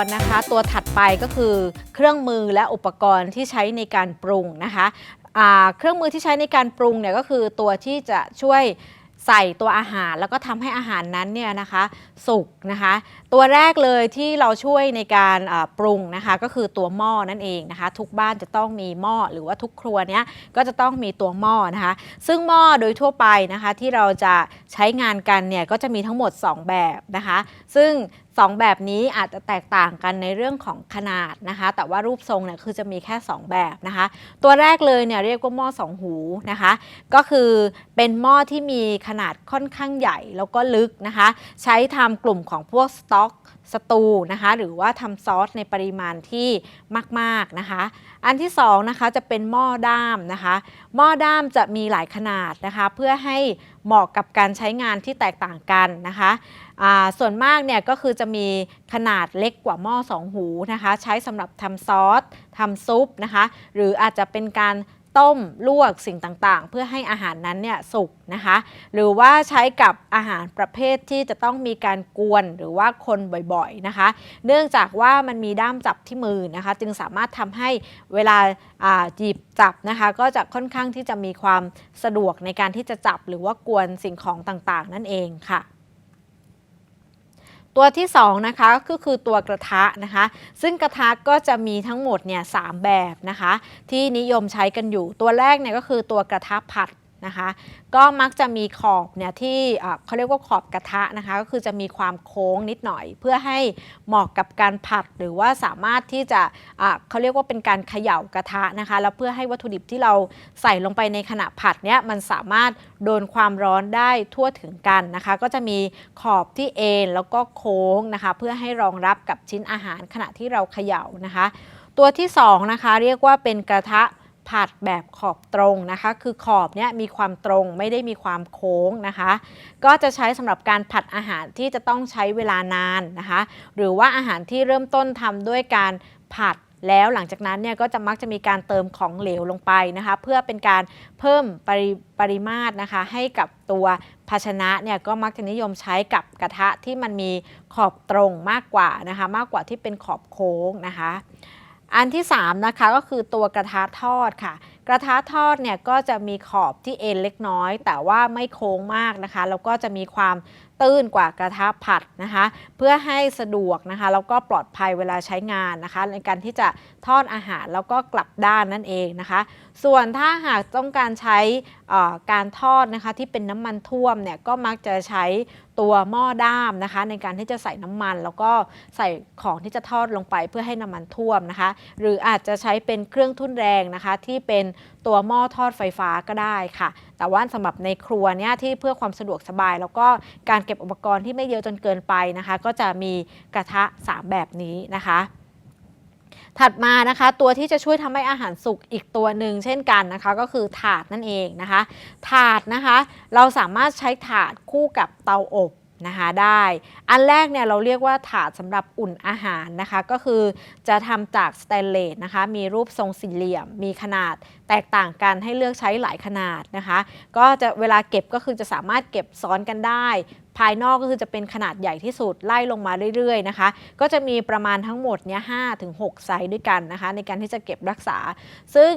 รณ์นะคะ ตัวถัดไปก็คือเครื่องมือและอุปกรณ์ที่ใช้ในการปรุงนะคะเครื่องมือที่ใช้ในการปรุงเนี่ยก็คือตัวที่จะช่วยใส่ตัวอาหารแล้วก็ทำให้อาหารนั้นเนี่ยนะคะสุกนะคะ ตัวแรกเลยที่เราช่วยในการปรุงนะคะก็คือตัวหม้อนั่นเองนะคะ ทุกบ้านจะต้องมีหม้อหรือว่าทุกครัวเนี้ยก็จะต้องมีตัวหม้อนะคะ ซึ่งหม้อโดยทั่วไปนะคะที่เราจะใช้งานกันเนี่ยก็จะมีทั้งหมด 2 แบบนะคะ ซึ่ง 2 แบบนี้อาจจะแตกต่างกันในเรื่องของขนาดนะคะ แต่ว่ารูปทรงเนี่ยคือจะมีแค่ 2 แบบนะคะ ตัวแรกเลยเนี่ยเรียกว่าหม้อสองหูนะคะ ก็คือเป็นหม้อที่มีขนาดค่อนข้างใหญ่แล้วก็ลึกนะคะ ใช้ทำกลุ่มของพวกสต๊อกสตูนะคะหรือว่าทำซอสในปริมาณที่มากๆนะคะ อันที่สองนะคะจะเป็นหม้อด้ามนะคะหม้อด้ามจะมีหลายขนาดนะคะ เพื่อให้เหมาะกับการใช้งานที่แตกต่างกันนะคะ ส่วนมากเนี่ยก็คือจะมีขนาดเล็กกว่าหม้อสองหูนะคะ ใช้สำหรับทำซอสทำซุปนะคะ หรืออาจจะเป็นการต้มลวกสิ่งต่างๆ เพื่อให้อาหารนั้นเนี่ยสุกนะคะ หรือว่าใช้กับอาหารประเภทที่จะต้องมีการกวนหรือว่าคนบ่อยๆนะคะ เนื่องจากว่ามันมีด้ามจับที่มือนะคะ จึงสามารถทำให้เวลาอ่าหยิบจับนะคะ ก็จะค่อนข้างที่จะมีความสะดวกในการที่จะจับหรือว่ากวนสิ่งของต่างๆ นั่นเองค่ะ ตัวที่2นะคะก็คือตัวกระทะนะคะ ซึ่งกระทะก็จะมีทั้งหมดเนี่ยสามแบบนะคะ ที่นิยมใช้กันอยู่ตัวแรกเนี่ยก็คือตัวกระทะผัด นะคะ ก็มักจะมีขอบเนี่ยที่เขาเรียกว่าขอบกระทะนะคะ ก็คือจะมีความโค้งนิดหน่อย เพื่อให้เหมาะกับการผัดหรือว่าสามารถที่จะอ่าเขาเรียกว่าเป็นการเขย่ากระทะนะคะ แล้วเพื่อให้วัตถุดิบที่เราใส่ลงไปในขณะผัดเนี่ยมันสามารถโดนความร้อนได้ทั่วถึงกันนะคะ ก็จะมีขอบที่เอ็นแล้วก็โค้งนะคะ เพื่อให้รองรับกับชิ้นอาหารขณะที่เราเขย่านะคะ ตัวที่สองนะคะเรียกว่าเป็นกระทะ ผัดแบบขอบตรงนะคะ คือขอบเนี่ยมีความตรงไม่ได้มีความโค้งนะคะ ก็จะใช้สำหรับการผัดอาหารที่จะต้องใช้เวลานานนะคะ หรือว่าอาหารที่เริ่มต้นทำด้วยการผัดแล้วหลังจากนั้นเนี่ยก็จะมักจะมีการเติมของเหลวลงไปนะคะ เพื่อเป็นการเพิ่มปริปริมาตรนะคะ ให้กับตัวภาชนะเนี่ยก็มักจะนิยมใช้กับกระทะที่มันมีขอบตรงมากกว่านะคะ มากกว่าที่เป็นขอบโค้งนะคะ อันที่3นะคะก็คือตัวกระทะทอดค่ะ กระทะทอดเนี่ยก็จะมีขอบที่เอ็นเล็กน้อย แต่ว่าไม่โค้งมากนะคะ แล้วก็จะมีความตื้นกว่ากระทะผัดนะคะ เพื่อให้สะดวกนะคะแล้วก็ปลอดภัยเวลาใช้งานนะคะ ในการที่จะทอดอาหารแล้วก็กลับด้านนั่นเองนะคะ ส่วนถ้าหากต้องการใช้อ่อการทอดนะคะที่เป็นน้ำมันท่วมเนี่ยก็มักจะใช้ตัวหม้อด้ามนะคะ ในการที่จะใส่น้ำมัน แล้วก็ใส่ของที่จะทอดลงไปเพื่อให้น้ำมันท่วมนะคะ หรืออาจจะใช้เป็นเครื่องทุ่นแรงนะคะที่เป็นตัวหม้อทอดไฟฟ้าก็ได้ค่ะ แต่ว่าสำหรับในครัวเนี่ยที่เพื่อความสะดวกสบาย แล้วก็การเก็บอุปกรณ์ที่ไม่เยอะจนเกินไปนะคะ ก็จะมีกระทะ 3 แบบนี้นะคะถัดมานะคะ ตัวที่จะช่วยทำให้อาหารสุกอีกตัวหนึ่งเช่นกันนะคะ ก็คือถาดนั่นเองนะคะ ถาดนะคะ เราสามารถใช้ถาดคู่กับเตาอบ นะคะได้ อันแรกเนี่ยเราเรียกว่าถาดสำหรับอุ่นอาหารนะคะ ก็คือจะทำจากสแตนเลสนะคะ มีรูปทรงสี่เหลี่ยม มีขนาดแตกต่างกันให้เลือกใช้หลายขนาดนะคะ ก็จะเวลาเก็บก็คือจะสามารถเก็บซ้อนกันได้ ภายนอกก็คือจะเป็นขนาดใหญ่ที่สุดไล่ลงมาเรื่อยๆนะคะ ก็จะมีประมาณทั้งหมดเนี่ยห้าถึงหกไซส์ด้วยกันนะคะ ในการที่จะเก็บรักษา ซึ่ง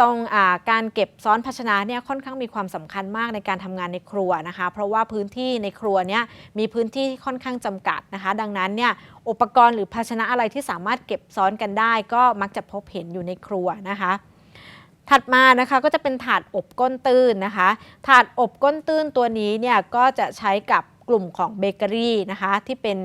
ตรงอการเก็บซ้อนภาชนะเนี่ยค่อนข้างมีความสำคัญมากในการทำงานในครัวนะคะ เพราะว่าพื้นที่ในครัวเนี่ยมีพื้นที่ค่อนข้างจำกัดนะคะ ดังนั้นเนี่ยอุปกรณ์หรือภาชนะอะไรที่สามารถเก็บซ้อนกันได้ ก็มักจะพบเห็นอยู่ในครัวนะคะถัดมานะคะก็จะเป็นถาดอบก้นตื้นนะคะ ถาดอบก้นตื้นตัวนี้เนี่ยก็จะใช้กับกลุ่มของเบเกอรี่นะคะที่เป็น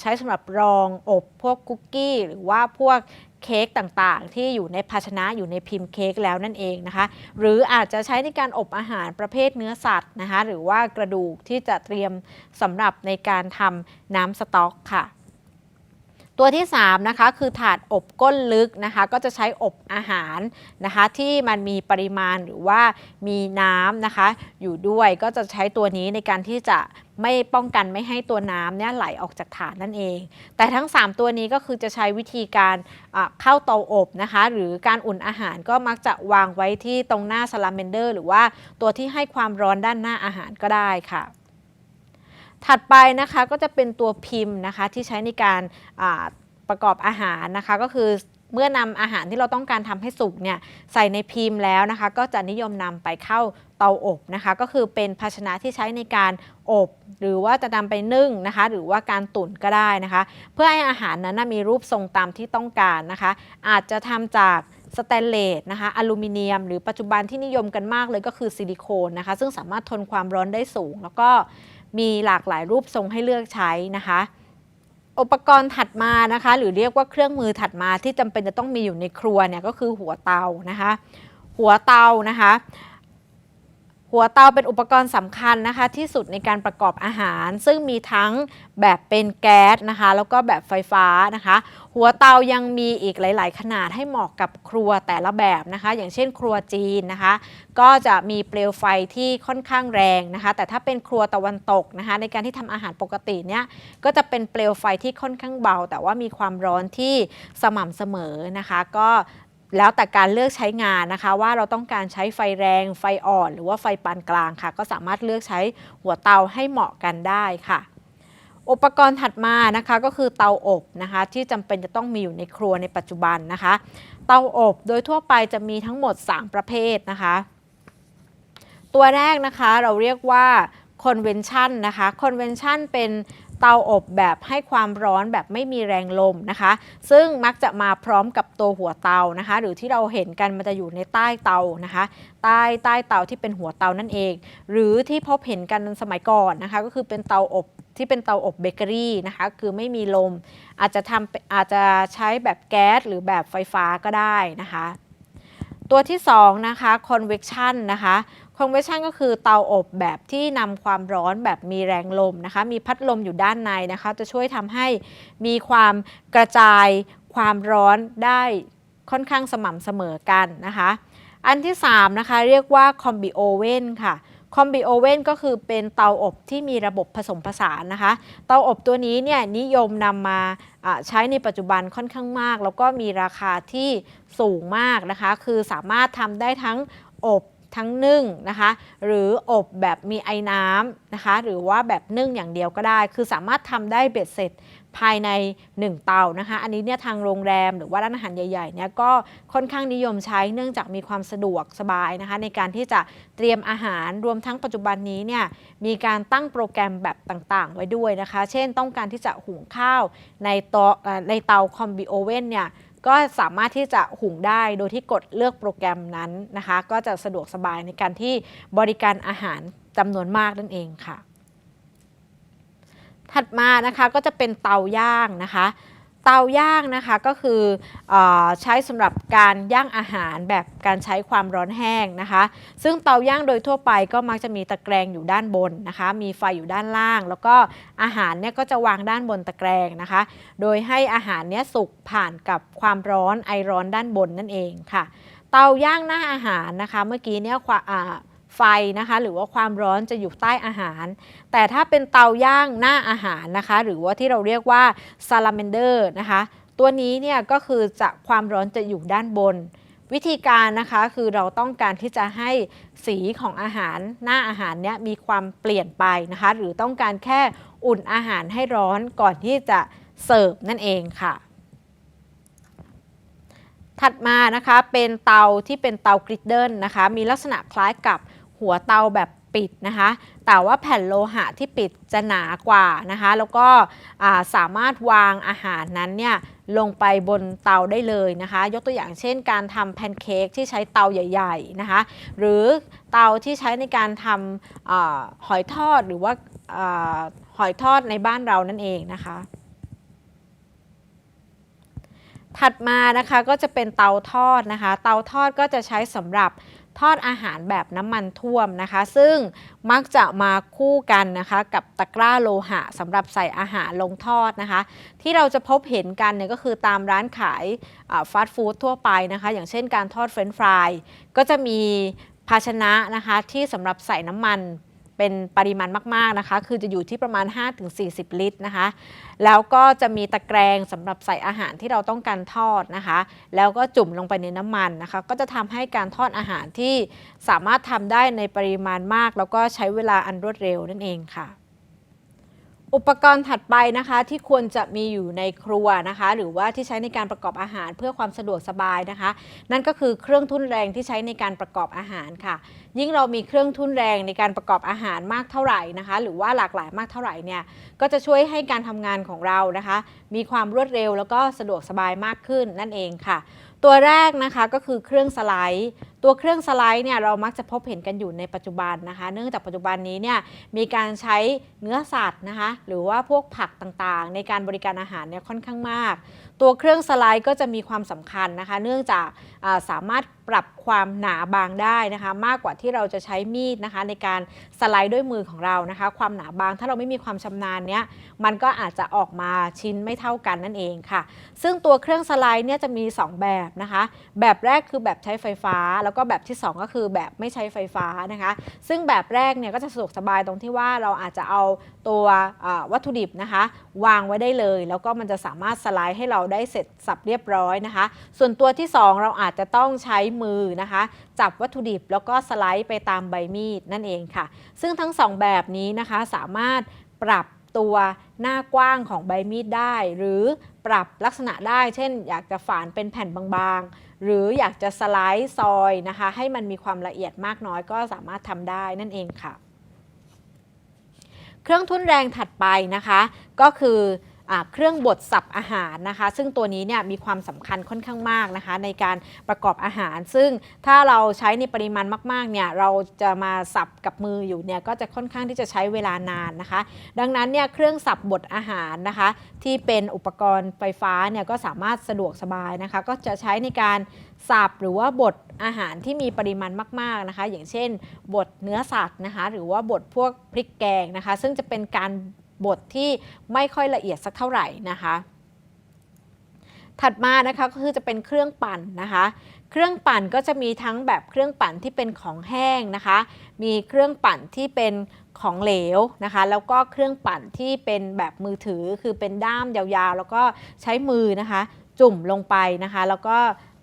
ใช้สำหรับรองอบพวกคุกกี้ หรือว่าพวก เค้กต่างๆ ที่อยู่ในภาชนะอยู่ในพิมพ์เค้กแล้วนั่นเองนะคะ หรืออาจจะใช้ในการอบอาหารประเภทเนื้อสัตว์นะคะหรือว่ากระดูกที่จะเตรียมสำหรับในการทำน้ำสต๊อกค่ะ ตัวที่3นะคะคือถาดอบก้นลึกนะคะก็จะใช้อบอาหารนะคะที่มันมีปริมาณหรือว่ามีน้ำนะคะอยู่ด้วยก็จะใช้ตัวนี้ในการที่จะไม่ป้องกันไม่ให้ตัวน้ำเนี่ยไหลออกจากถาดนั่นเอง แต่ทั้ง 3 ตัวนี้ก็คือจะใช้วิธีการเข้าเตาอบนะคะ หรือการอุ่นอาหารก็มักจะวางไว้ที่ตรงหน้าซาลาเมนเดอร์ หรือว่าตัวที่ให้ความร้อนด้านหน้าอาหารก็ได้ค่ะ ถัดไปนะคะก็จะเป็นตัวพิมพ์นะคะที่ใช้ในการประกอบอาหารนะคะ ก็คือเมื่อนำอาหารที่เราต้องการทำให้สุกเนี่ยใส่ในพิมพ์แล้วนะคะ ก็จะนิยมนำไปเข้าเตาอบนะคะ ก็คือเป็นภาชนะที่ใช้ในการอบ หรือว่าจะนำไปนึ่งนะคะ หรือว่าการตุ๋นก็ได้นะคะ เพื่อให้อาหารนั้นมีรูปทรงตามที่ต้องการนะคะ อาจจะทำจากสแตนเลสนะคะอลูมิเนียม หรือปัจจุบันที่นิยมกันมากเลยก็คือซิลิโคนนะคะ ซึ่งสามารถทนความร้อนได้สูง แล้วก็ มีหลากหลายรูปทรงให้เลือกใช้นะคะอุปกรณ์ถัดมานะคะ หรือเรียกว่าเครื่องมือถัดมาที่จำเป็นจะต้องมีอยู่ในครัวเนี่ยก็คือหัวเตานะคะ หัวเตานะคะ หัวเตาเป็นอุปกรณ์สำคัญนะคะที่สุดในการประกอบอาหาร ซึ่งมีทั้งแบบเป็นแก๊สนะคะ แล้วก็แบบไฟฟ้านะคะ หัวเตายังมีอีกหลาย ๆ ขนาดให้เหมาะกับครัวแต่ละแบบนะคะ อย่างเช่นครัวจีนนะคะ ก็จะมีเปลวไฟที่ค่อนข้างแรงนะคะ แต่ถ้าเป็นครัวตะวันตกนะคะ ในการที่ทำอาหารปกติเนี่ยก็จะเป็นเปลวไฟที่ค่อนข้างเบา แต่ว่ามีความร้อนที่สม่ำเสมอนะคะ ก็ แล้วแต่การเลือกใช้งานนะคะ ว่าเราต้องการใช้ไฟแรงไฟอ่อน หรือว่าไฟปานกลางค่ะ ก็สามารถเลือกใช้หัวเตาให้เหมาะกันได้ค่ะ อุปกรณ์ถัดมานะคะก็คือเตาอบนะคะ ที่จำเป็นจะต้องมีอยู่ในครัวในปัจจุบันนะคะ เตาอบโดยทั่วไปจะมีทั้งหมด 3 ประเภทนะคะ ตัวแรกนะคะเราเรียกว่า convention นะคะ convention เป็น เตาอบแบบให้ความร้อนแบบไม่มีแรงลมนะคะ ซึ่งมักจะมาพร้อมกับตัวหัวเตานะคะ หรือที่เราเห็นกันมันจะอยู่ในใต้เตานะคะ ใต้ใต้เตาที่เป็นหัวเตานั่นเอง หรือที่พบเห็นกันสมัยก่อนนะคะ ก็คือเป็นเตาอบที่เป็นเตาอบเบเกอรี่นะคะ คือไม่มีลม อาจจะทำอาจจะใช้แบบแก๊สหรือแบบไฟฟ้าก็ได้นะคะ ตัวที่2นะคะ convection นะคะ convection ก็คือเตาอบแบบที่นำความร้อนแบบมีแรงลมนะคะ มีพัดลมอยู่ด้านในนะคะ จะช่วยทำให้มีความกระจายความร้อนได้ค่อนข้างสม่ำเสมอกันนะคะ อันที่ 3 นะคะ เรียกว่า combi oven ค่ะ combi oven ก็คือเป็นเตาอบที่มีระบบผสมผสานนะคะ เตาอบตัวนี้เนี่ยนิยมนำมาใช้ในปัจจุบันค่อนข้างมาก แล้วก็มีราคาที่สูงมากนะคะ คือสามารถทำได้ทั้งอบ ทั้งนึ่งนะคะ หรืออบแบบมีไอ้น้ำนะคะ หรือว่าแบบนึ่งอย่างเดียวก็ได้ คือสามารถทำได้เบ็ดเสร็จภายใน 1 เตานะคะ อันนี้เนี่ยทางโรงแรมหรือว่าร้านอาหารใหญ่ๆเนี่ยก็ค่อนข้างนิยมใช้เนื่องจากมีความสะดวกสบายนะคะ ในการที่จะเตรียมอาหารรวมทั้งปัจจุบันนี้เนี่ยมีการตั้งโปรแกรมแบบต่างๆ ไว้ด้วยนะคะ เช่นต้องการที่จะหุงข้าวในโตะเอ่อในเตาคอมบิโอเว่นเนี่ย ก็สามารถที่จะหุงได้โดยที่กดเลือกโปรแกรมนั้นนะคะ ก็จะสะดวกสบายในการที่บริการอาหารจำนวนมากนั่นเองค่ะ ถัดมานะคะก็จะเป็นเตาย่างนะคะ เตาย่างนะคะก็คืออใช้สำหรับการย่างอาหารแบบการใช้ความร้อนแห้งนะคะ ซึ่งเตาย่างโดยทั่วไปก็มักจะมีตะแกรงอยู่ด้านบนนะคะ มีไฟอยู่ด้านล่าง แล้วก็อาหารเนี่ยก็จะวางด้านบนตะแกรงนะคะ โดยให้อาหารเนี้ยสุกผ่านกับความร้อนไอร้อนด้านบนนั่นเองค่ะ เตาย่างหน้าอาหารนะคะ เมื่อกี้เนี่ยความ ไฟนะคะหรือว่าความร้อนจะอยู่ใต้อาหาร แต่ถ้าเป็นเตาย่างหน้าอาหารนะคะ หรือว่าที่เราเรียกว่า salamander นะคะ ตัวนี้เนี่ยก็คือจะความร้อนจะอยู่ด้านบน วิธีการนะคะคือเราต้องการที่จะให้สีของอาหารหน้าอาหารเนี่ยมีความเปลี่ยนไปนะคะ หรือต้องการแค่อุ่นอาหารให้ร้อนก่อนที่จะเสิร์ฟนั่นเองค่ะถัดมานะคะเป็นเตาที่เป็นเตากริดเดิลนะคะ มีลักษณะคล้ายกับ หัวเตาแบบปิดนะคะ แต่ว่าแผ่นโลหะที่ปิดจะหนากว่านะคะ แล้วก็สามารถวางอาหารนั้นเนี่ยลงไปบนเตาได้เลยนะคะ ยกตัวอย่างเช่น การทำแพนเค้กที่ใช้เตาใหญ่ๆนะคะ หรือเตาที่ใช้ในการทำอหอยทอดหรือว่าอาหอยทอดในบ้านเรานั่นเองนะคะ ถัดมานะคะก็จะเป็นเตาทอดนะคะ เตาทอดก็จะใช้สำหรับ ทอดอาหารแบบน้ำมันท่วมนะคะ ซึ่งมักจะมาคู่กันนะคะ กับตะกร้าโลหะสำหรับใส่อาหารลงทอดนะคะ ที่เราจะพบเห็นกันเนี่ยก็คือตามร้านขายฟาสต์ฟู้ดทั่วไปนะคะ อย่างเช่นการทอดเฟรนช์ฟรายก็จะมีภาชนะนะคะที่สำหรับใส่น้ำมัน เป็นปริมาณมาก ๆ นะคะ คือจะอยู่ที่ประมาณ 5-40 ลิตรนะคะ แล้วก็จะมีตะแกรงสำหรับใส่อาหารที่เราต้องการทอดนะคะ แล้วก็จุ่มลงไปในน้ำมันนะคะ ก็จะทำให้การทอดอาหารที่สามารถทำได้ในปริมาณมาก แล้วก็ใช้เวลาอันรวดเร็วนั่นเองค่ะ อุปกรณ์ถัดไปนะคะที่ควรจะมีอยู่ในครัวนะคะ หรือว่าที่ใช้ในการประกอบอาหารเพื่อความสะดวกสบายนะคะ นั่นก็คือเครื่องทุ่นแรงที่ใช้ในการประกอบอาหารค่ะ ยิ่งเรามีเครื่องทุ่นแรงในการประกอบอาหารมากเท่าไหร่นะคะ หรือว่าหลากหลายมากเท่าไหร่เนี่ยก็จะช่วยให้การทำงานของเรานะคะ มีความรวดเร็วแล้วก็สะดวกสบายมากขึ้นนั่นเองค่ะ ตัวแรกนะคะก็คือเครื่องสไลด์ ตัวเครื่องสไลด์เนี่ยเรามักจะพบเห็นกันอยู่ในปัจจุบันนะคะ เนื่องจากปัจจุบันนี้เนี่ยมีการใช้เนื้อสัตว์นะคะหรือว่าพวกผักต่างๆ ในการบริการอาหารเนี่ยค่อนข้างมาก ตัวเครื่องสไลด์ก็จะมีความสำคัญนะคะ เนื่องจากาสามารถปรับความหนาบางได้นะคะ มากกว่าที่เราจะใช้มีดนะคะ ในการสไลด์ด้วยมือของเรานะคะ ความหนาบางถ้าเราไม่มีความชำนาญเนี้ยมันก็อาจจะออกมาชิ้นไม่เท่ากันนั่นเองค่ะ ซึ่งตัวเครื่องสไลด์เนี่ยจะมี 2 แบบนะคะ แบบแรกคือแบบใช้ไฟฟ้าแล้วก็แบบที่ 2 ก็คือแบบไม่ใช้ไฟฟ้านะคะ ซึ่งแบบแรกเนี่ยก็จะสะดวกสบายตรงที่ว่าเราอาจจะเอาตัววัตถุดิบนะคะ วางไว้ได้เลย แล้วก็มันจะสามารถสไลด์ให้เราได้เสร็จสับเรียบร้อยนะคะ ส่วนตัวที่ 2 เราอาจจะต้องใช้มือนะคะ จับวัตถุดิบแล้วก็สไลด์ไปตามใบมีดนั่นเองค่ะ ซึ่งทั้ง 2 แบบนี้นะคะสามารถปรับตัวหน้ากว้างของใบมีดได้ หรือปรับลักษณะได้ เช่น อยากจะฝานเป็นแผ่นบางๆ หรืออยากจะสไลด์ซอยนะคะให้มันมีความละเอียดมากน้อยก็สามารถทำได้นั่นเองค่ะ เครื่องทุ่นแรงถัดไปนะคะ ก็คือ เครื่องบดสับอาหารนะคะ ซึ่งตัวนี้เนี่ยมีความสำคัญค่อนข้างมากนะคะ ในการประกอบอาหาร ซึ่งถ้าเราใช้ในปริมาณมากๆเนี่ยเราจะมาสับกับมืออยู่เนี่ยก็จะค่อนข้างที่จะใช้เวลานานนะคะ ดังนั้นเนี่ยเครื่องสับบดอาหารนะคะ ที่เป็นอุปกรณ์ไฟฟ้าเนี่ยก็สามารถสะดวกสบายนะคะ ก็จะใช้ในการสับหรือว่าบดอาหารที่มีปริมาณมากๆนะคะ อย่างเช่นบดเนื้อสัตว์นะคะ หรือว่าบดพวกพริกแกงนะคะ ซึ่งจะเป็นการ บดที่ไม่ค่อยละเอียดสักเท่าไหร่นะคะ ถัดมานะคะก็คือจะเป็นเครื่องปั่นนะคะ เครื่องปั่นก็จะมีทั้งแบบเครื่องปั่นที่เป็นของแห้งนะคะ มีเครื่องปั่นที่เป็นของเหลวนะคะ แล้วก็เครื่องปั่นที่เป็นแบบมือถือคือเป็นด้ามยาวๆ แล้วก็ใช้มือนะคะ จุ่มลงไปนะคะ แล้วก็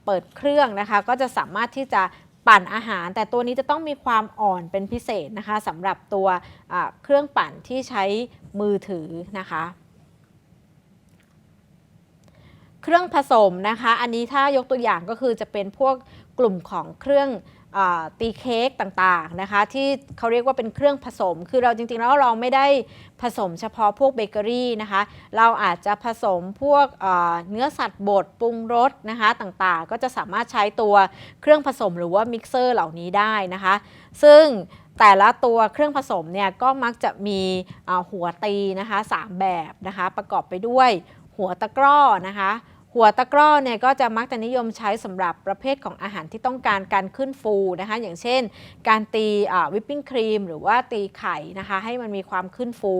เปิดเครื่องนะคะ ก็จะสามารถที่จะ ปั่นอาหาร แต่ตัวนี้จะต้องมีความอ่อนเป็นพิเศษนะคะสำหรับตัวเครื่องปั่นที่ใช้มือถือนะคะ เครื่องผสมนะคะ อันนี้ถ้ายกตัวอย่างก็คือจะเป็นพวกกลุ่มของเครื่อง ตีเค้กต่างๆนะคะที่เขาเรียกว่าเป็นเครื่องผสม คือเราจริงๆแล้วเราไม่ได้ผสมเฉพาะพวกเบเกอรี่นะคะเราอาจจะผสมพวกเนื้อสัตว์บดปรุงรสนะคะต่างๆ ก็จะสามารถใช้ตัวเครื่องผสมหรือว่ามิกเซอร์เหล่านี้ได้นะคะ ซึ่งแต่ละตัวเครื่องผสมเนี่ยก็มักจะมีหัวตีนะคะสามแบบนะคะประกอบไปด้วยหัวตะกร้อนะคะ หัวตะกร้อเนี่ยก็จะมักจะนิยมใช้สำหรับประเภทของอาหารที่ต้องการการขึ้นฟูนะคะ อย่างเช่น การตีวิปปิ้งครีมหรือว่าตีไข่นะคะ ให้มันมีความขึ้นฟู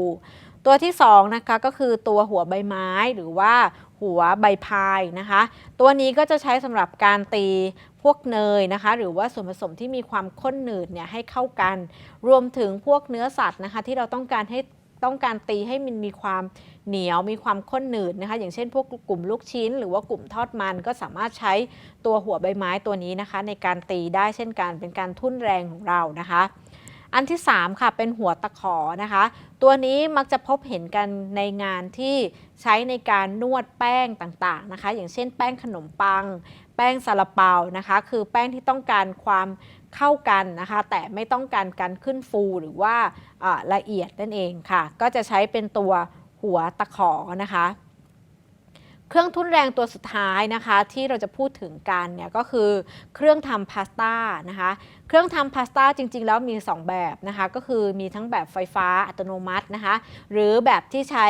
ตัวที่2นะคะก็คือตัวหัวใบไม้หรือว่าหัวใบพายนะคะ ตัวนี้ก็จะใช้สำหรับการตีพวกเนยนะคะ หรือว่าส่วนผสมที่มีความข้นหนืดเนี่ยให้เข้ากัน รวมถึงพวกเนื้อสัตว์นะคะ ที่เราต้องการให้ ต้องการตีให้มันมีความเหนียวมีความข้นหนืดนะคะ อย่างเช่นพวกกลุ่มลูกชิ้น หรือว่ากลุ่มทอดมันก็สามารถใช้ตัวหัวใบไม้ตัวนี้นะคะ ในการตีได้เช่นกันเป็นการทุ่นแรงของเรานะคะอันที่ 3 ค่ะเป็นหัวตะขอนะคะ ตัวนี้มักจะพบเห็นกันในงานที่ใช้ในการนวดแป้งต่างๆนะคะ อย่างเช่นแป้งขนมปัง แป้งซาลาเปานะคะ คือแป้งที่ต้องการความ เข้ากันนะคะ แต่ไม่ต้องการการขึ้นฟูหรือว่าละเอียดนั่นเองค่ะ ก็จะใช้เป็นตัวหัวตะขอนะคะ เครื่องทุ่นแรงตัวสุดท้ายนะคะ ที่เราจะพูดถึงกันเนี่ยก็คือเครื่องทำพาสต้านะคะ เครื่องทำพาสต้าจริง ๆ แล้วมี 2 แบบนะคะ ก็คือมีทั้งแบบไฟฟ้าอัตโนมัตินะคะ หรือแบบที่ใช้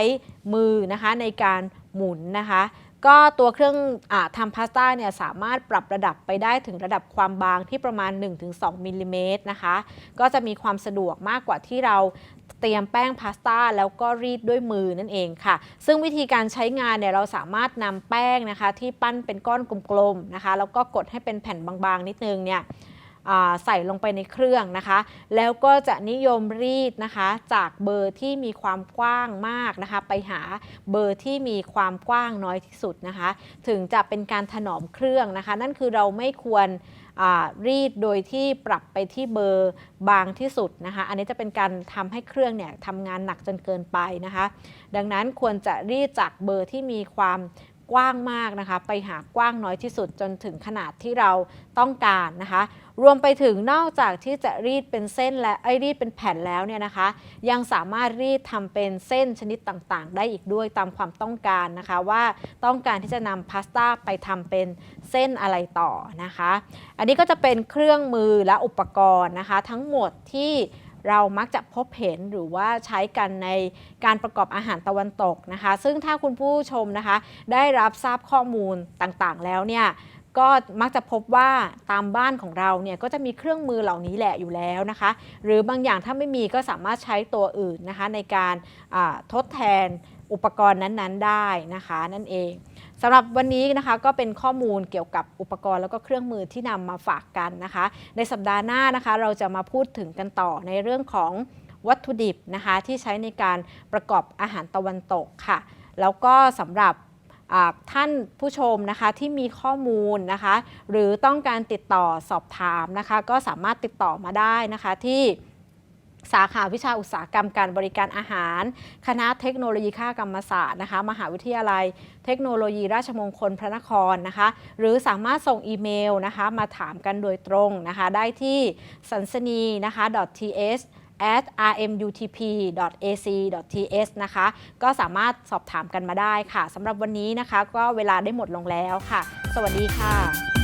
มือนะคะในการหมุนนะคะ ก็ตัวเครื่องอทำพาสต้าเนี่ยสามารถปรับระดับไปได้ถึงระดับความบางที่ประมาณ 1-2มิลลิเมตรนะคะ ก็จะมีความสะดวกมากกว่าที่เราเตรียมแป้งพาสต้าแล้วก็รีดด้วยมือนั่นเองค่ะ ซึ่งวิธีการใช้งานเนี่ยเราสามารถนำแป้งนะคะ ที่ปั้นเป็นก้อนกลมๆนะคะ แล้วก็กดให้เป็นแผ่นบางๆนิดนึงเนี่ย ใส่ลงไปในเครื่องนะคะ แล้วก็จะนิยมรีดนะคะ จากเบอร์ที่มีความกว้างมากนะคะ ไปหาเบอร์ที่มีความกว้างน้อยที่สุดนะคะ ถึงจะเป็นการถนอมเครื่องนะคะ นั่นคือเราไม่ควรรีดโดยที่ปรับไปที่เบอร์บางที่สุดนะคะ อันนี้จะเป็นการทำให้เครื่องเนี่ยทำงานหนักจนเกินไปนะคะ ดังนั้นควรจะรีดจากเบอร์ที่มีความกว้างมากนะคะ ไปหากว้างน้อยที่สุดจนถึงขนาดที่เราต้องการนะคะ รวมไปถึงนอกจากที่จะรีดเป็นเส้นและไอรีดเป็นแผ่นแล้วเนี่ยนะคะ ยังสามารถรีดทำเป็นเส้นชนิดต่างๆ ได้อีกด้วยตามความต้องการนะคะ ว่าต้องการที่จะนำพาสต้าไปทำเป็นเส้นอะไรต่อนะคะ อันนี้ก็จะเป็นเครื่องมือและอุปกรณ์นะคะ ทั้งหมดที่เรามักจะพบเห็นหรือว่าใช้กันในการประกอบอาหารตะวันตกนะคะ ซึ่งถ้าคุณผู้ชมนะคะ ได้รับทราบข้อมูลต่างๆ แล้วเนี่ย ก็มักจะพบว่าตามบ้านของเราเนี่ยก็จะมีเครื่องมือเหล่านี้แหละอยู่แล้วนะคะ หรือบางอย่างถ้าไม่มีก็สามารถใช้ตัวอื่นนะคะในการทดแทนอุปกรณ์นั้นๆได้นะคะนั่นเองสำหรับวันนี้นะคะก็เป็นข้อมูลเกี่ยวกับอุปกรณ์แล้วก็เครื่องมือที่นำมาฝากกันนะคะ ในสัปดาห์หน้านะคะเราจะมาพูดถึงกันต่อในเรื่องของวัตถุดิบนะคะที่ใช้ในการประกอบอาหารตะวันตกค่ะ แล้วก็สำหรับ ท่านผู้ชมนะคะที่มีข้อมูลนะคะ หรือต้องการติดต่อสอบถามนะคะ ก็สามารถติดต่อมาได้นะคะที่สาขาวิชาอุตสาหกรรมการบริการอาหาร คณะเทคโนโลยีข้ากรรมศาสตร์นะคะ มหาวิทยาลัย เทคโนโลยีราชมงคลพระนครนะคะ หรือสามารถส่งอีเมลนะคะ มาถามกันโดยตรงนะคะ ได้ที่สันสนีนะคะ .th at rmutp.ac.th นะคะ ก็สามารถสอบถามกันมาได้ค่ะสำหรับวันนี้นะคะ ก็เวลาได้หมดลงแล้วค่ะ สวัสดีค่ะ